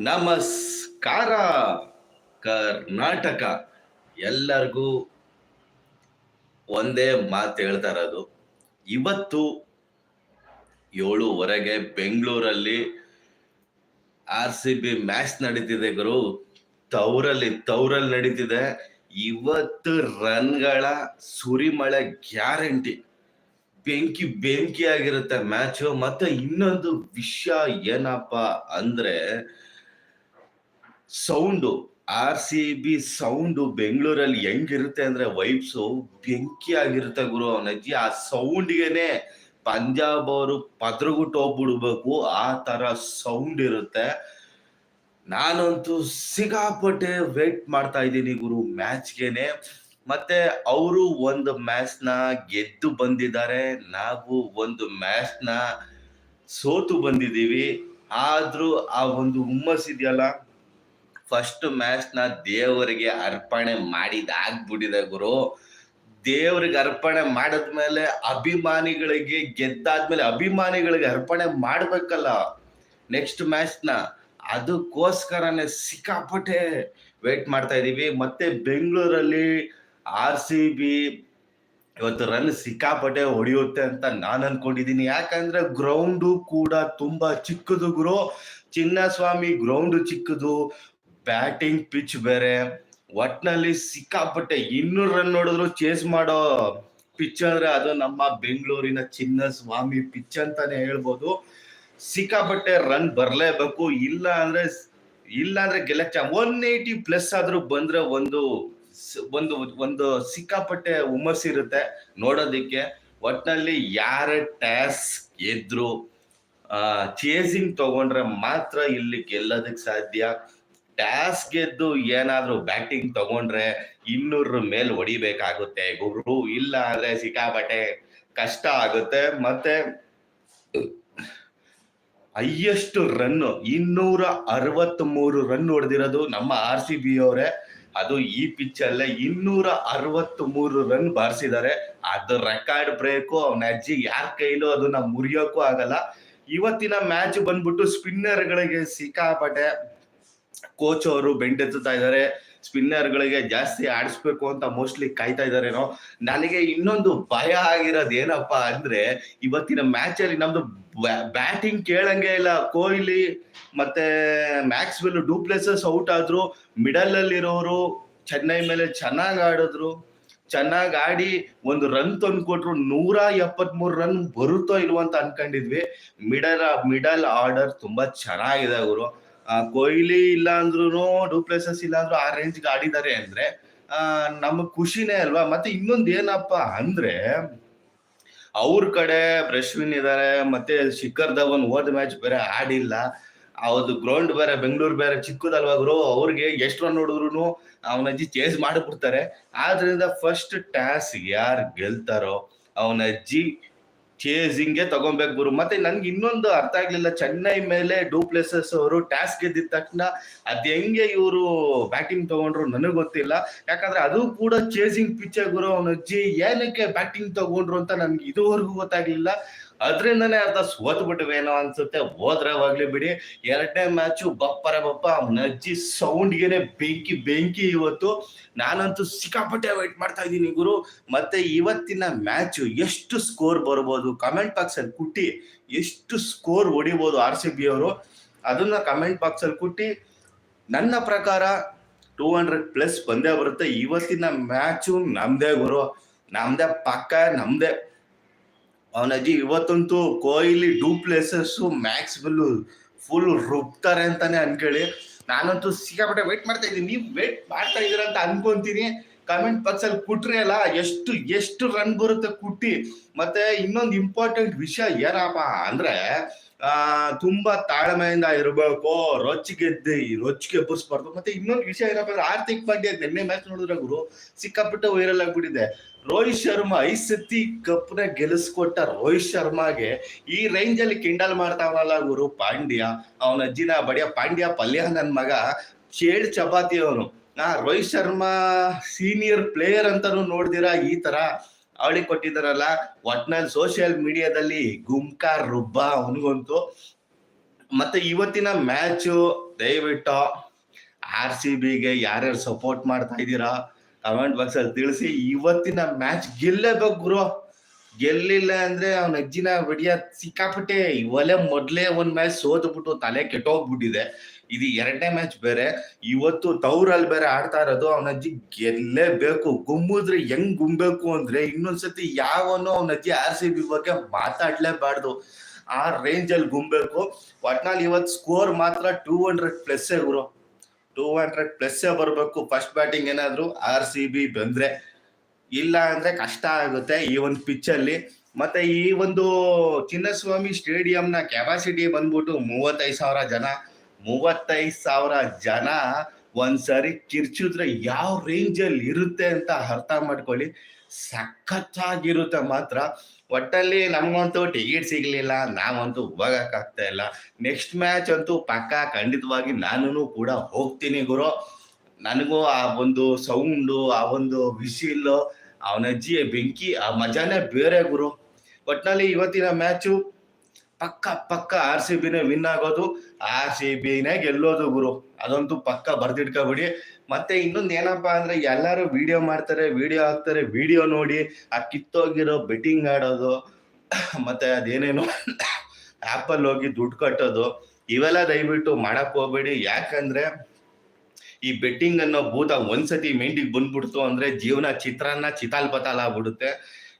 ನಮಸ್ಕಾರ, ಕರ್ನಾಟಕ. ಎಲ್ಲರಿಗೂ ಒಂದೇ ಮಾತು ಹೇಳ್ತಾ ಇರೋದು. ಇವತ್ತು ಏಳುವರೆಗೆ ಬೆಂಗಳೂರಲ್ಲಿ ಆರ್ ಸಿ ಬಿ ಮ್ಯಾಚ್ ನಡೀತಿದೆ ಗುರು. ತೌರಲ್ಲಿ ತವರಲ್ಲಿ ನಡೀತಿದೆ. ಇವತ್ತು ರನ್ಗಳ ಸುರಿಮಳೆ ಗ್ಯಾರಂಟಿ. ಬೆಂಕಿ ಬೆಂಕಿ ಆಗಿರುತ್ತೆ ಮ್ಯಾಚ್. ಮತ್ತೆ ಇನ್ನೊಂದು ವಿಷಯ ಏನಪ್ಪ ಅಂದ್ರೆ sound, R C B sound ಬೆಂಗಳೂರಲ್ಲಿ ಹೆಂಗಿರುತ್ತೆ ಅಂದ್ರೆ ವೈಬ್ಸು ಬೆಂಕಿ ಆಗಿರುತ್ತೆ ಗುರು ಅವನಜ್ಜಿ. ಆ ಸೌಂಡ್ಗೆನೆ ಪಂಜಾಬ್ ಅವರು ಪದ್ರಗುಟ್ಟು ಹೋಗ್ಬಿಡ್ಬೇಕು. ಆ ತರ ಸೌಂಡ್ ಇರುತ್ತೆ. ನಾನಂತೂ ಸಿಗಾಪಟ್ಟೆ ವೇಟ್ ಮಾಡ್ತಾ ಇದ್ದೀನಿ ಗುರು ಮ್ಯಾಚ್ಗೆನೆ. ಮತ್ತೆ ಅವರು ಒಂದು ಮ್ಯಾಚ್ನ ಗೆದ್ದು ಬಂದಿದ್ದಾರೆ. ನಾವು ಒಂದು ಮ್ಯಾಚ್ನ ಸೋತು ಬಂದಿದ್ದೀವಿ. ಆದ್ರೂ ಆ ಒಂದು ಹುಮ್ಮಸ್ ಇದೆಯಲ್ಲ ಫಸ್ಟ್ ಮ್ಯಾಚ್ನ ದೇವರಿಗೆ ಅರ್ಪಣೆ ಮಾಡಿದಾಗ್ಬಿಟ್ಟಿದೆ ಗುರು. ದೇವ್ರಿಗೆ ಅರ್ಪಣೆ ಮಾಡಿದ್ಮೇಲೆ ಅಭಿಮಾನಿಗಳಿಗೆ ಗೆದ್ದಾದ್ಮೇಲೆ ಅಭಿಮಾನಿಗಳಿಗೆ ಅರ್ಪಣೆ ಮಾಡ್ಬೇಕಲ್ಲ ನೆಕ್ಸ್ಟ್ ಮ್ಯಾಚ್ನ. ಅದಕ್ಕೋಸ್ಕರನೇ ಸಿಕ್ಕಾಪಟ್ಟೆ ವೇಟ್ ಮಾಡ್ತಾ ಇದೀವಿ. ಮತ್ತೆ ಬೆಂಗಳೂರಲ್ಲಿ ಆರ್ ಸಿ ಬಿ ಇವತ್ತು ರನ್ ಸಿಕ್ಕಾಪಟ್ಟೆ ಹೊಡೆಯುತ್ತೆ ಅಂತ ನಾನು ಅನ್ಕೊಂಡಿದ್ದೀನಿ. ಯಾಕಂದ್ರೆ ಗ್ರೌಂಡು ಕೂಡ ತುಂಬಾ ಚಿಕ್ಕದು ಗುರು. ಚಿನ್ನಸ್ವಾಮಿ ಗ್ರೌಂಡ್ ಚಿಕ್ಕದು. ಬ್ಯಾಟಿಂಗ್ ಪಿಚ್ ಬೇರೆ. ಒಟ್ನಲ್ಲಿ ಸಿಕ್ಕಾಪಟ್ಟೆ ಇನ್ನೂರು ರನ್ ನೋಡಿದ್ರು ಚೇಸ್ ಮಾಡೋ ಪಿಚ್ ಅಂದ್ರೆ ಅದು ನಮ್ಮ ಬೆಂಗಳೂರಿನ ಚಿನ್ನ ಸ್ವಾಮಿ ಪಿಚ್ ಅಂತಾನೆ ಹೇಳ್ಬೋದು. ಸಿಕ್ಕಾಪಟ್ಟೆ ರನ್ ಬರ್ಲೇಬೇಕು. ಇಲ್ಲ ಅಂದ್ರೆ ಇಲ್ಲ ಅಂದ್ರೆ ಗೆಲ್ಲಕ್ ಒನ್ ಏಯ್ಟಿ ಪ್ಲಸ್ ಆದ್ರೂ ಬಂದ್ರೆ ಒಂದು ಒಂದು ಒಂದು ಸಿಕ್ಕಾಪಟ್ಟೆ ಹುಮ್ಮಸ್ ಇರುತ್ತೆ ನೋಡೋದಿಕ್ಕೆ. ಒಟ್ನಲ್ಲಿ ಯಾರ ಟ್ಯಾಸ್ ಎದ್ರು ಚೇಸಿಂಗ್ ತಗೊಂಡ್ರೆ ಮಾತ್ರ ಇಲ್ಲಿ ಗೆಲ್ಲೋದಕ್ಕೆ ಸಾಧ್ಯ. ಟ್ಯಾಸ್ ಗೆದ್ದು ಏನಾದ್ರೂ ಬ್ಯಾಟಿಂಗ್ ತಗೊಂಡ್ರೆ ಇನ್ನೂರ ಮೇಲೆ ಹೊಡಿಬೇಕಾಗುತ್ತೆ. ಗುರು ಇಲ್ಲ ಅಂದ್ರೆ ಸಿಕ್ಕಾಪಟ್ಟೆ ಕಷ್ಟ ಆಗುತ್ತೆ. ಮತ್ತೆ ಹೈಯೆಸ್ಟ್ ರನ್ ಇನ್ನೂರ ಅರವತ್ತ್ ಮೂರು ರನ್ ಹೊಡೆದಿರೋದು ನಮ್ಮ ಆರ್ ಸಿ ಬಿ ಅವರೇ. ಅದು ಈ ಪಿಚ್ ಅಲ್ಲೇ ಇನ್ನೂರ ಅರವತ್ತ್ ಮೂರು ರನ್ ಬಾರಿಸಿದ್ದಾರೆ ಅದು ರೆಕಾರ್ಡ್ ಬ್ರೇಕು, ಅವನ ಅಜ್ಜಿ ಯಾರ ಕೈಲೂ ಅದನ್ನ ಮುರಿಯೋಕ್ಕೂ ಆಗಲ್ಲ. ಇವತ್ತಿನ ಮ್ಯಾಚ್ ಬಂದ್ಬಿಟ್ಟು ಸ್ಪಿನ್ನರ್ ಗಳಿಗೆ ಸಿಕ್ಕಾಪಟ್ಟೆ ಕೋಚ್ ಅವರು ಬೆಂಡೆತ್ತುತ್ತಾ ಇದ್ದಾರೆ. ಸ್ಪಿನ್ನರ್ ಗಳಿಗೆ ಜಾಸ್ತಿ ಆಡಿಸ್ಬೇಕು ಅಂತ ಮೋಸ್ಟ್ಲಿ ಕಾಯ್ತಾ ಇದಾರೇನೋ ನನಗೆ ಇನ್ನೊಂದು ಭಯ ಆಗಿರೋದು ಏನಪ್ಪಾ ಅಂದ್ರೆ, ಇವತ್ತಿನ ಮ್ಯಾಚ್ ಅಲ್ಲಿ ನಮ್ದು ಬ್ಯಾಟಿಂಗ್ ಕೇಳಂಗೆ ಇಲ್ಲ. ಕೊಹ್ಲಿ ಮತ್ತೆ ಮ್ಯಾಕ್ಸ್ವೆಲ್ ಡೂಪ್ಲೆಸಸ್ ಔಟ್ ಆದ್ರು. ಮಿಡಲ್ ಅಲ್ಲಿ ಇರೋರು ಚೆನ್ನೈ ಮೇಲೆ ಚೆನ್ನಾಗಿ ಆಡಿದ್ರು. ಚೆನ್ನಾಗಿ ಆಡಿ ಒಂದು ರನ್ ತಂದು ಕೊಟ್ರು ನೂರ ಎಪ್ಪತ್ಮೂರು ರನ್ ಬರುತ್ತೋ ಇಲ್ವೋ ಅಂತ ಅನ್ಕೊಂಡಿದ್ವಿ. ಮಿಡಲ್ ಮಿಡಲ್ ಆರ್ಡರ್ ತುಂಬಾ ಚೆನ್ನಾಗಿದೆ ಅವರು ಕೊಹ್ಲಿ ಇಲ್ಲ ಅಂದ್ರೂ ಡೂಪ್ಲೆಸಸ್ ಇಲ್ಲ ಅಂದ್ರೂ ಆ ರೇಂಜ್ ಆಡಿದ್ದಾರೆ ಅಂದ್ರೆ, ಆ ನಮಗ್ ಖುಷಿನೇ ಅಲ್ವಾ? ಮತ್ತೆ ಇನ್ನೊಂದ್ ಏನಪ್ಪ ಅಂದ್ರೆ, ಅವ್ರ ಕಡೆ ಬ್ರಶ್ವಿನ್ ಇದ್ದಾರೆ ಮತ್ತೆ ಶಿಖರ್ ಧವನ್ ಹೋದ ಮ್ಯಾಚ್ ಬೇರೆ ಆಡಿಲ್ಲ. ಅವ್ರದ್ದು ಗ್ರೌಂಡ್ ಬೇರೆ, ಬೆಂಗಳೂರು ಬೇರೆ ಚಿಕ್ಕದಲ್ವಾ ಗುರು? ಅವ್ರಿಗೆ ಎಷ್ಟು ರನ್ ನೋಡಿದ್ರು ಅವನ ಅಜ್ಜಿ ಚೇಸ್ ಮಾಡಿಬಿಡ್ತಾರೆ. ಆದ್ರಿಂದ ಫಸ್ಟ್ ಟ್ಯಾಸ್ ಯಾರು ಗೆಲ್ತಾರೋ, ಅವನ ಅಜ್ಜಿ ಚೇಸಿಂಗ್ಗೆ ತಗೊಬೇಕು ಗುರು. ಮತ್ತೆ ನನ್ಗೆ ಇನ್ನೊಂದು ಅರ್ಥ ಆಗ್ಲಿಲ್ಲ. ಚೆನ್ನೈ ಮೇಲೆ ಡೂಪ್ಲೆಸಸ್ ಅವರು ಟ್ಯಾಸ್ ಗೆದ್ದಿದ ತಕ್ಷಣ ಅದ್ ಹೆಂಗೆ ಇವರು ಬ್ಯಾಟಿಂಗ್ ತಗೊಂಡ್ರು ನನಗ್ ಗೊತ್ತಿಲ್ಲ. ಯಾಕಂದ್ರೆ ಅದು ಕೂಡ ಚೇಸಿಂಗ್ ಪಿಚ್ಚೆ ಗುರು. ಅವನ ಅಜ್ಜಿ ಏನಕ್ಕೆ ಬ್ಯಾಟಿಂಗ್ ತಗೊಂಡ್ರು ಅಂತ ನನ್ಗೆ ಇದುವರೆಗೂ ಗೊತ್ತಾಗ್ಲಿಲ್ಲ. ಅದ್ರಿಂದನೇ ಅರ್ಧ ಸೋತ್ ಬಿಟ್ವೇನೋ ಅನ್ಸುತ್ತೆ. ಹೋದ್ರೆ ಹೋಗ್ಲಿ ಬಿಡಿ. ಎರಡನೇ ಮ್ಯಾಚು ಬಪ್ಪರ ಬಪ್ಪ, ನಜ್ಜಿ ಸೌಂಡ್ ಸೌಂಡ್ಗೆನೆ ಬೆಂಕಿ ಬೆಂಕಿ ಇವತ್ತು. ನಾನಂತೂ ಸಿಕ್ಕಾಪಟ್ಟೆ ವೇಟ್ ಮಾಡ್ತಾ ಇದ್ದೀನಿ ಗುರು. ಮತ್ತೆ ಇವತ್ತಿನ ಮ್ಯಾಚು ಎಷ್ಟು ಸ್ಕೋರ್ ಬರ್ಬೋದು? ಕಮೆಂಟ್ ಬಾಕ್ಸ್ ಅಲ್ಲಿ ಕುಟ್ಟಿ ಎಷ್ಟು ಸ್ಕೋರ್ ಹೊಡಿಬೋದು ಆರ್ ಸಿ ಬಿ ಅವರು? ಅದನ್ನ ಕಮೆಂಟ್ ಬಾಕ್ಸ್ ಅಲ್ಲಿ ಕುಟ್ಟಿ ನನ್ನ ಪ್ರಕಾರ ಟೂ ಹಂಡ್ರೆಡ್ ಪ್ಲಸ್ ಬಂದೇ ಬರುತ್ತೆ. ಇವತ್ತಿನ ಮ್ಯಾಚು ನಮ್ದೇ ಗುರು. ನಮ್ದೇ ಪಕ್ಕ, ನಮ್ದೇ ಅವನಜ್ಜಿ ಇವತ್ತಂತೂ Kohli Plessis Maxwell full ರುಬ್ತಾರೆ ಅಂತಾನೆ ಅನ್ಕೇಳಿ. ನಾನಂತೂ ಸಿಕ್ಕಾಪಟ್ಟೆ ವೆಯ್ಟ್ ಮಾಡ್ತಾ ಇದ್ದೀನಿ. ನೀವು ವೆಯ್ಟ್ ಮಾಡ್ತಾ ಇದೀರ ಅಂತ ಅನ್ಕೊಂತೀನಿ. ಕಮೆಂಟ್ ಬಾಕ್ಸ್ ಅಲ್ಲಿ ಕುಟ್ರಿ ಅಲ್ಲ, ಎಷ್ಟು ಎಷ್ಟು ರನ್ ಬರುತ್ತೆ ಕುಟ್ಟಿ ಮತ್ತೆ ಇನ್ನೊಂದು ಇಂಪಾರ್ಟೆಂಟ್ ವಿಷಯ ಏನಪ್ಪ ಅಂದ್ರೆ, ಆ, ತುಂಬಾ ತಾಳ್ಮೆಯಿಂದ ಇರಬೇಕು ರೊಚ್ಚಿಗೆದ್ದು ರೊಚ್ಚಿಗೆ ಎಬ್ಬರಿಸ್ಬಾರ್ದು. ಮತ್ತೆ ಇನ್ನೊಂದು ವಿಷಯ ಏನಪ್ಪ ಅಂದ್ರೆ ಹಾರ್ದಿಕ್ ಪಾಂಡ್ಯ ನಿನ್ನೆ ಮ್ಯಾಚ್ ನೋಡಿದ್ರೆ ಗುರು, ಸಿಕ್ಕಾಪಟ್ಟೆ ವೈರಲ್ ಆಗ್ಬಿಟ್ಟಿದೆ. ರೋಹಿತ್ ಶರ್ಮಾ ಐದ್ ಸತಿ ಕಪ್ನ ಗೆಲ್ಲಿಸ್ಕೊಟ್ಟ ರೋಹಿತ್ ಶರ್ಮಾಗೆ ಈ ರೇಂಜ್ ಅಲ್ಲಿ ಕಿಂಡಲ್ ಮಾಡ್ತಾವನಲ್ಲ ಗುರು, ಪಾಂಡ್ಯ. ಅವನ ಅಜ್ಜಿನ ಬಡಿಯ ಪಾಂಡ್ಯ ಪಲ್ಯ ನನ್ ಮಗ ಚೇಳ್ ಚಪಾತಿ ಅವನು. ಆ, ರೋಹಿತ್ ಶರ್ಮಾ ಸೀನಿಯರ್ ಪ್ಲೇಯರ್ ಅಂತಾನು ನೋಡ್ದಿರಾ ಈ ತರ ಅವಳಿಗೆ ಕೊಟ್ಟಿದಾರಲ್ಲ ಒಟ್ನಲ್ಲಿ ಸೋಷಿಯಲ್ ಮೀಡಿಯಾದಲ್ಲಿ ಗುಮ್ಕಾ ರುಬ್ಬ ಅವನಿಗಂತೂ. ಮತ್ತೆ ಇವತ್ತಿನ ಮ್ಯಾಚು ದಯವಿಟ್ಟು ಆರ್ ಸಿ ಬಿಗೆ ಯಾರ್ಯಾರು ಸಪೋರ್ಟ್ ಮಾಡ್ತಾ ಇದ್ದೀರಾ ಕಮೆಂಟ್ ಬಾಕ್ಸ್ ಅಲ್ಲಿ ತಿಳಿಸಿ. ಇವತ್ತಿನ ಮ್ಯಾಚ್ ಗೆಲ್ಲೇಬೇಕು ಗುರು. ಗೆಲ್ಲಿಲ್ಲ ಅಂದ್ರೆ ಅವನ ಅಜ್ಜಿನ ಬಿಡಿಯ ಸಿಕ್ಕಾಪಟ್ಟೆ ಇವಲೇ ಮೊದ್ಲೇ ಒಂದ್ ಮ್ಯಾಚ್ ಸೋತ್ಬಿಟ್ಟು ತಲೆ ಕೆಟ್ಟೋಗ್ಬಿಟ್ಟಿದೆ. ಇದು ಎರಡನೇ ಮ್ಯಾಚ್ ಬೇರೆ. ಇವತ್ತು ತೌರಲ್ಲಿ ಬೇರೆ ಆಡ್ತಾ ಇರೋದು, ಅವನ ಅಜ್ಜಿ ಗೆಲ್ಲೇಬೇಕು. ಗುಮ್ಮಿದ್ರೆ ಹೆಂಗ್ ಗುಂಬೇಕು ಅಂದ್ರೆ ಇನ್ನೊಂದ್ಸತಿ ಯಾವನು ಅವನ ಅಜ್ಜಿ ಆರ್ ಸಿ ಬಿ ಬಗ್ಗೆ ಮಾತಾಡ್ಲೇಬಾರ್ದು. ಆ ರೇಂಜ್ ಅಲ್ಲಿ ಗುಂಬೇಕು ಒಟ್ನಲ್ಲಿ ಇವತ್ತು ಸ್ಕೋರ್ ಮಾತ್ರ ಟೂ ಹಂಡ್ರೆಡ್ ಪ್ಲಸ್ ಗುರು. ಟೂ ಹಂಡ್ರೆಡ್ ಪ್ಲಸ್ ಬರಬೇಕು. ಫಸ್ಟ್ ಬ್ಯಾಟಿಂಗ್ ಏನಾದ್ರು ಆರ್ ಸಿ ಬಿ ಬಂದ್ರೆ. ಇಲ್ಲ ಅಂದ್ರೆ ಕಷ್ಟ ಆಗುತ್ತೆ ಈ ಒಂದು ಪಿಚ್ ಅಲ್ಲಿ. ಮತ್ತೆ ಈ ಒಂದು ಚಿನ್ನಸ್ವಾಮಿ ಸ್ಟೇಡಿಯಂನ ಕೆಪಾಸಿಟಿ ಬಂದ್ಬಿಟ್ಟು ಮೂವತ್ತೈದು ಸಾವಿರ ಜನ. ಮೂವತ್ತೈದು ಸಾವಿರ ಜನ ಒಂದ್ಸರಿ ಕಿರ್ಚಿದ್ರೆ ಯಾವ ರೇಂಜ್ ಅಲ್ಲಿ ಇರುತ್ತೆ ಅಂತ ಅರ್ಥ ಮಾಡ್ಕೊಳ್ಳಿ. ಸಖತ್ತಾಗಿರುತ್ತೆ ಮಾತ್ರ. ಒಟ್ಟಲ್ಲಿ ನಮ್ಗಂತೂ ಟಿಕೆಟ್ ಸಿಗ್ಲಿಲ್ಲ, ನಾವಂತೂ ಹೋಗಕ್ ಆಗ್ತಾ ಇಲ್ಲ. ನೆಕ್ಸ್ಟ್ ಮ್ಯಾಚ್ ಅಂತೂ ಪಕ್ಕ ಖಂಡಿತವಾಗಿ ನಾನು ಕೂಡ ಹೋಗ್ತೀನಿ ಗುರು. ನನಗೂ ಆ ಒಂದು ಸೌಂಡು ಆ ಒಂದು ವಿಶಿಲ್ಲು ಅವನ ಅಜ್ಜಿಯ ಬೆಂಕಿ, ಆ ಮಜಾನೇ ಬೇರೆ ಗುರು. ಒಟ್ನಲ್ಲಿ ಇವತ್ತಿನ ಮ್ಯಾಚು ಪಕ್ಕ ಪಕ್ಕ ಆರ್ ಸಿ ಬಿನೇ ವಿನ್ ಆಗೋದು ಆರ್ ಸಿ ಬಿನೇ ಗೆಲ್ಲೋದು ಗುರು. ಅದಂತೂ ಪಕ್ಕ ಬರ್ದಿಟ್ಕೊಬಿಡಿ. ಮತ್ತೆ ಇನ್ನೊಂದು ಏನಪ್ಪಾ ಅಂದ್ರೆ ಎಲ್ಲಾರು ವಿಡಿಯೋ ಮಾಡ್ತಾರೆ ವಿಡಿಯೋ ಹಾಕ್ತಾರೆ ವಿಡಿಯೋ ನೋಡಿ ಆ ಕಿತ್ತೋಗಿರೋ ಬೆಟ್ಟಿಂಗ್ ಆಡೋದು, ಮತ್ತೆ ಅದೇನೇನು ಆಪಲ್ ಹೋಗಿ ದುಡ್ಡು ಕಟ್ಟೋದು, ಇವೆಲ್ಲ ದಯವಿಟ್ಟು ಮಾಡಕ್ ಹೋಗ್ಬೇಡಿ. ಯಾಕಂದ್ರೆ ಈ ಬೆಟ್ಟಿಂಗ್ ಅನ್ನೋ ಭೂತ ಒಂದ್ಸತಿ ಮೈಂಡಿಗೆ ಬಂದ್ಬಿಡ್ತು ಅಂದ್ರೆ ಜೀವನ ಚಿತ್ರಾನ್ನ ಚಿತಾಲ್ ಪತಾಲ್ ಆಗ್ಬಿಡುತ್ತೆ.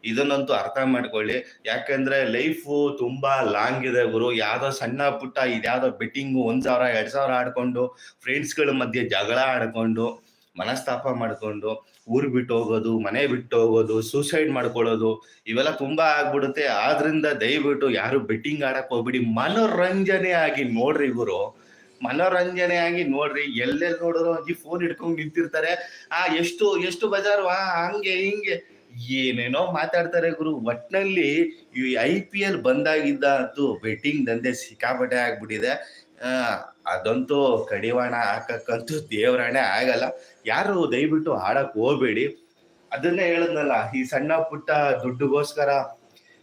ಇದನ್ನಂತೂ ಅರ್ಥ ಮಾಡ್ಕೊಳ್ಳಿ. ಯಾಕಂದ್ರೆ ಲೈಫು ತುಂಬಾ ಲಾಂಗ್ ಇದೆ ಗುರು. ಯಾವ್ದೋ ಸಣ್ಣ ಪುಟ್ಟ ಇದ್ಯಾವ್ದೋ ಬೆಟ್ಟಿಂಗು ಒಂದ್ ಸಾವಿರ, ಎರಡ್ ಸಾವಿರ ಆಡ್ಕೊಂಡು, ಫ್ರೆಂಡ್ಸ್ಗಳ ಮಧ್ಯೆ ಜಗಳ ಆಡ್ಕೊಂಡು, ಮನಸ್ತಾಪ ಮಾಡ್ಕೊಂಡು, ಊರ್ ಬಿಟ್ಟು ಹೋಗೋದು, ಮನೆ ಬಿಟ್ಟು ಹೋಗೋದು, ಸೂಸೈಡ್ ಮಾಡ್ಕೊಳ್ಳೋದು, ಇವೆಲ್ಲ ತುಂಬಾ ಆಗ್ಬಿಡುತ್ತೆ. ಆದ್ರಿಂದ ದಯವಿಟ್ಟು ಯಾರು ಬೆಟ್ಟಿಂಗ್ ಆಡಕ್ ಹೋಗ್ಬಿಡಿ. ಮನೋರಂಜನೆ ಆಗಿ ನೋಡ್ರಿ ಗುರು. ಮನೋರಂಜನೆ ಆಗಿ ನೋಡ್ರಿ. ಎಲ್ಲೆಲ್ಲಿ ನೋಡಿದ್ರು ಈ ಫೋನ್ ಹಿಡ್ಕೊಂಡು ನಿಂತಿರ್ತಾರೆ. ಆ, ಎಷ್ಟು ಎಷ್ಟು ಬಜಾರು? ಆ, ಹಂಗೆ, ಹಿಂಗೆ. ಏನೇನೋ ಮಾತಾಡ್ತಾರೆ ಗುರು. ಒಟ್ನಲ್ಲಿ ಈ ಐ ಪಿ ಎಲ್ ಬಂದಾಗಿದ್ದ ಅಂತೂ ಬೆಟ್ಟಿಂಗ್ ದಂಧೆ ಸಿಕ್ಕಾಪಟ್ಟೆ ಆಗ್ಬಿಟ್ಟಿದೆ. ಅದಂತೂ ಕಡಿವಾಣ ಹಾಕಕ್ಕಂತೂ ದೇವರಾಣೆ ಆಗಲ್ಲ. ಯಾರು ದಯವಿಟ್ಟು ಆಡಕ್ ಹೋಗ್ಬೇಡಿ. ಅದನ್ನೇ ಹೇಳದ್ನಲ್ಲ, ಈ ಸಣ್ಣ ಪುಟ್ಟ ದುಡ್ಡುಗೋಸ್ಕರ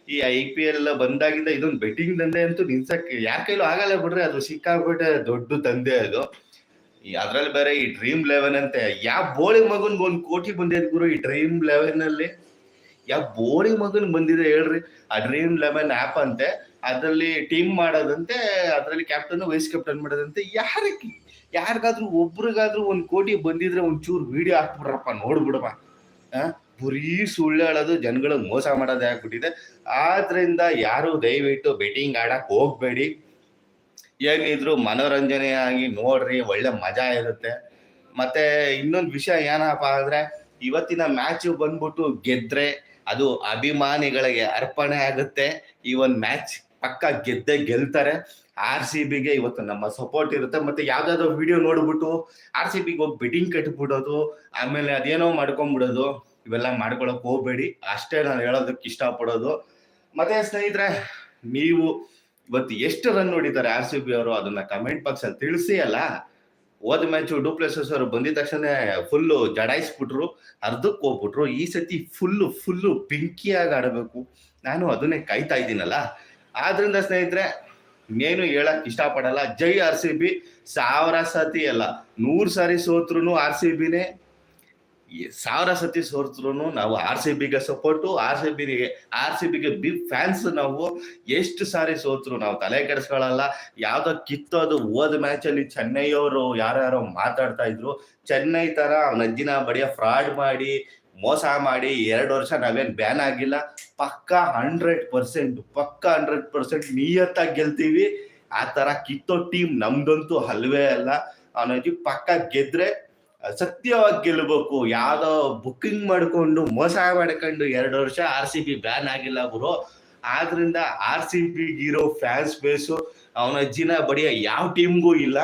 ಈ ಐ ಪಿ ಎಲ್ ಬಂದಾಗಿಂದ ಇದೊಂದು ಬೆಟ್ಟಿಂಗ್ ದಂಧೆ ಅಂತೂ ನಿಲ್ಸಕ್ ಯಾರ ಕೈಲೂ ಆಗಲ್ಲ ಬಿಡ್ರಿ. ಅದು ಸಿಕ್ಕಾಬಿಟ್ಟೆ ದೊಡ್ಡ ದಂಧೆ ಅದು. ಅದ್ರಲ್ಲಿ ಬೇರೆ ಈ ಡ್ರೀಮ್ ಲೆವೆನ್ ಅಂತೆ. ಯಾವ ಬೋಳಿ ಮಗನ್ಗೆ ಒಂದು ಕೋಟಿ ಬಂದಿದ್ ಗುರು ಈ ಡ್ರೀಮ್ ಲೆವೆನ್ ಅಲ್ಲಿ. ಯಾವ ಬೋಳಿ ಮಗನ್ ಬಂದಿದೆ ಹೇಳ್ರಿ. ಆ ಡ್ರೀಮ್ ಲೆವೆನ್ ಆಪ್ ಅಂತೆ, ಅದರಲ್ಲಿ ಟೀಮ್ ಮಾಡೋದಂತೆ, ಅದರಲ್ಲಿ ಕ್ಯಾಪ್ಟನ್ ವೈಸ್ ಕ್ಯಾಪ್ಟನ್ ಮಾಡೋದಂತೆ ಯಾರಕ್ಕೆ ಯಾರಿಗಾದ್ರೂ ಒಬ್ರಿಗಾದ್ರೂ ಒಂದು ಕೋಟಿ ಬಂದಿದ್ರೆ ಒಂಚೂರು ವಿಡಿಯೋ ಹಾಕ್ಬಿಡ್ರಪ್ಪ, ನೋಡ್ಬಿಡಪ್ಪ. ಬರೀ ಸುಳ್ಳು ಹೇಳೋದು ಜನಗಳಿಗೆ ಮೋಸ ಮಾಡೋದೇ ಆಗ್ಬಿಟ್ಟಿದೆ. ಆದ್ರಿಂದ ಯಾರು ದಯವಿಟ್ಟು ಬೆಟ್ಟಿಂಗ್ ಆಡಕ್ಕೆ ಹೋಗ್ಬೇಡಿ. ಏನಿದ್ರು ಮನೋರಂಜನೆಯಾಗಿ ನೋಡ್ರಿ, ಒಳ್ಳೆ ಮಜಾ ಇರುತ್ತೆ. ಮತ್ತೆ ಇನ್ನೊಂದು ವಿಷಯ ಏನಪ್ಪಾ ಅಂದ್ರೆ, ಇವತ್ತಿನ ಮ್ಯಾಚ್ ಬಂದ್ಬಿಟ್ಟು ಗೆದ್ರೆ ಅದು ಅಭಿಮಾನಿಗಳಿಗೆ ಅರ್ಪಣೆ ಆಗುತ್ತೆ. ಈ ಒಂದ್ ಮ್ಯಾಚ್ ಪಕ್ಕ ಗೆದ್ದೆ ಗೆಲ್ತಾರೆ. ಆರ್ ಸಿ ಬಿಗೆ ಇವತ್ತು ನಮ್ಮ ಸಪೋರ್ಟ್ ಇರುತ್ತೆ. ಮತ್ತೆ ಯಾವ್ದಾದ್ರು ವಿಡಿಯೋ ನೋಡ್ಬಿಟ್ಟು ಆರ್ ಸಿ ಬಿಗೆ ಹೋಗಿ ಬೆಟ್ಟಿಂಗ್ ಕಟ್ಬಿಡೋದು, ಆಮೇಲೆ ಅದೇನೋ ಮಾಡ್ಕೊಂಡ್ಬಿಡೋದು ಇವೆಲ್ಲ ಮಾಡ್ಕೊಳಕ್ ಹೋಗ್ಬೇಡಿ. ಅಷ್ಟೇ ನಾನು ಹೇಳೋದಕ್ಕೆ ಇಷ್ಟಪಡೋದು. ಮತ್ತೆ ಸ್ನೇಹಿತರೆ, ನೀವು ಇವತ್ತು ಎಷ್ಟು ರನ್ ನೋಡಿದ್ದಾರೆ ಆರ್ ಸಿ ಬಿ ಅವರು ಅದನ್ನ ಕಮೆಂಟ್ ಬಾಕ್ಸ್ ಅಲ್ಲಿ ತಿಳಿಸಿ ಅಲ್ಲ? ಹೋದ ಮ್ಯಾಚ್ ಡೂಪ್ಲೆಸಸ್ ಅವರು ಬಂದಿದ ತಕ್ಷಣ ಫುಲ್ಲು ಜಡಾಯಿಸ್ಬಿಟ್ರು, ಅರ್ಧಕ್ಕೆ ಹೋಗ್ಬಿಟ್ರು. ಈ ಸತಿ ಫುಲ್ಲು ಫುಲ್ಲು ಬೆಂಕಿಯಾಗಿ ಆಡಬೇಕು. ನಾನು ಅದನ್ನೇ ಕಾಯ್ತಾ ಇದ್ದೀನಲ್ಲ. ಆದ್ರಿಂದ ಸ್ನೇಹಿತರೆ ಇನ್ನೇನು ಹೇಳಕ್ ಇಷ್ಟಪಡಲ್ಲ. ಜೈ ಆರ್ ಸಿ ಬಿ ಸಾವಿರ ಸತಿ ಅಲ್ಲ, ನೂರು ಸಾರಿ ಸೋತ್ರು ಆರ್ ಸಿ ಬಿನೇ ಸಾವಿರ ಸತಿ ಸೋರ್ತ್ರು ನಾವು ಆರ್ ಸಿ ಬಿಗೆ ಸಪೋರ್ಟು, ಆರ್ ಸಿ ಬಿಗೆ, ಆರ್ ಸಿ ಬಿಗೆ ಬಿಗ್ ಫ್ಯಾನ್ಸ್ ನಾವು ಎಷ್ಟು ಸಾರಿ ಸೋತ್ರು ನಾವು ತಲೆ ಕೆಡಿಸ್ಕೊಳ್ಳಲ್ಲ ಯಾವ್ದೋ ಕಿತ್ತೋದು ಹೋದ ಮ್ಯಾಚ್ ಅಲ್ಲಿ ಚೆನ್ನೈ ಅವರು ಯಾರ್ಯಾರೋ ಮಾತಾಡ್ತಾ ಇದ್ರು. ಚೆನ್ನೈ ತರ ನಜ್ಜಿನ ಬಡಿಯ ಫ್ರಾಡ್ ಮಾಡಿ, ಮೋಸ ಮಾಡಿ ಎರಡು ವರ್ಷ ನಾವೇನು ಬ್ಯಾನ್ ಆಗಿಲ್ಲ. ಪಕ್ಕ ಹಂಡ್ರೆಡ್ ಪರ್ಸೆಂಟ್ ಪಕ್ಕ ಹಂಡ್ರೆಡ್ ಪರ್ಸೆಂಟ್ ನಿಯತ್ತಾಗಿ ಗೆಲ್ತೀವಿ. ಆ ತರ ಕಿತ್ತೋ ಟೀಮ್ ನಮ್ದಂತೂ ಹಲ್ವೇ ಅಲ್ಲ. ಅವನಿಗೆ ಪಕ್ಕ ಗೆದ್ರೆ ಸತ್ಯವಾಗಿ ಗೆಲ್ಲಬೇಕು, ಯಾವ್ದೋ ಬುಕ್ಕಿಂಗ್ ಮಾಡ್ಕೊಂಡು ಮೋಸ ಮಾಡ್ಕೊಂಡು ಎರಡು ವರ್ಷ ಆರ್ ಸಿ ಬಿ ಬ್ಯಾನ್ ಆಗಿಲ್ಲ ಗುರು. ಆದ್ರಿಂದ ಆರ್ ಸಿ ಬಿ ಇರೋ ಫ್ಯಾನ್ಸ್ ಬೇಸು ಅವನ ಅಜ್ಜಿನ ಬಡಿಯ ಯಾವ ಟೀಮ್ಗೂ ಇಲ್ಲ.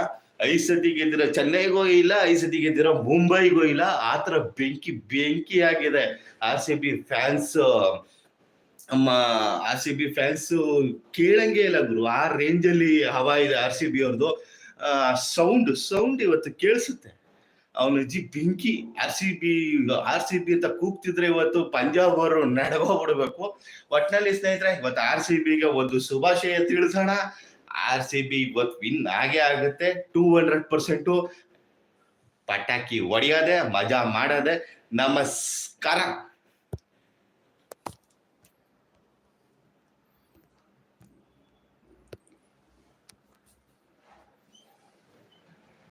ಐದು ಸತಿ ಗೆದ್ದಿರೋ ಚೆನ್ನೈಗೂ ಇಲ್ಲ ಐ ಸತಿ ಗೆದ್ದಿರೋ ಮುಂಬೈಗೂ ಇಲ್ಲ. ಆತರ ಬೆಂಕಿ ಬೆಂಕಿ ಆಗಿದೆ ಆರ್ ಸಿ ಬಿ ಫ್ಯಾನ್ಸ್ ನಮ್ಮ ಆರ್ ಸಿ ಬಿ ಫ್ಯಾನ್ಸ್ ಕೇಳಂಗೆ ಇಲ್ಲ ಗುರು. ಆ ರೇಂಜ್ ಅಲ್ಲಿ ಹವಾ ಇದೆ ಆರ್ ಸಿ ಬಿ ಅವ್ರದ್ದು ಸೌಂಡ್ ಸೌಂಡ್ ಇವತ್ತು ಕೇಳಿಸುತ್ತೆ. ಅವನ ಅಜ್ಜಿ ಬೆಂಕಿ R C B R C B ಅಂತ ಕೂಗ್ತಿದ್ರೆ ಇವತ್ತು ಪಂಜಾಬ್ ಅವರು ನಡಗೋಗ್ಬಿಡ್ಬೇಕು. ಒಟ್ನಲ್ಲಿ ಸ್ನೇಹಿತರೆ, ಇವತ್ತು ಆರ್ ಸಿ ಬಿಗೆ ಒಂದು ಶುಭಾಶಯ ತಿಳಿಸೋಣ. ಆರ್ ಸಿ ಬಿ ಇವತ್ತು ವಿನ್ ಆಗೇ ಆಗುತ್ತೆ. ಟೂ ಹಂಡ್ರೆಡ್ ಪರ್ಸೆಂಟು ಪಟಾಕಿ ಹೊಡಿಯೋದೆ, ಮಜಾ ಮಾಡೋದೆ. ನಮಸ್ಕಾರ.